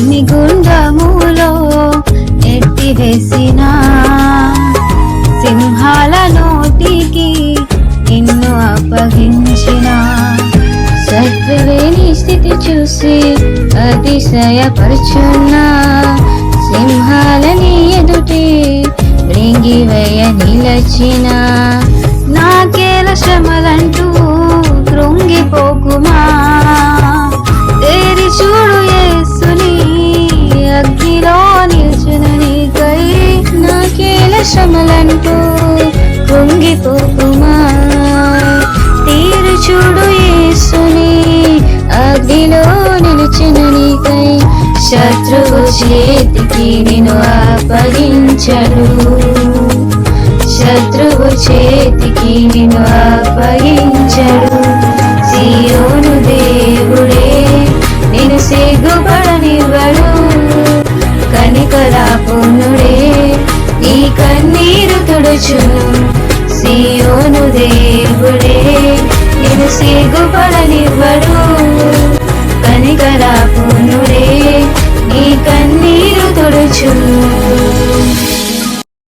గుండములో ఎత్తివేసిన సింహాల నోటికి నిన్ను అప్పగించిన. శత్రువేని స్థితి చూసి అతిశయపరుచున్నా సింహాలని ఎదుటి రింగివేయ నిలచిన అంటూ కృంగిపోకుమా తీరు చూడు యేసుని అగ్నిలో నిలిచిన నీకై శత్రువు చేతికి నేను అప్పగించడు. శత్రువు చేతికి నేను అప్పగించడు. సియోను దేవుడే నేను సిగ్గుపడనివ్వడు. నిలుచును తుడుచును సియోను దేవుడే నేను సిగ్గుపడనివ్వడు.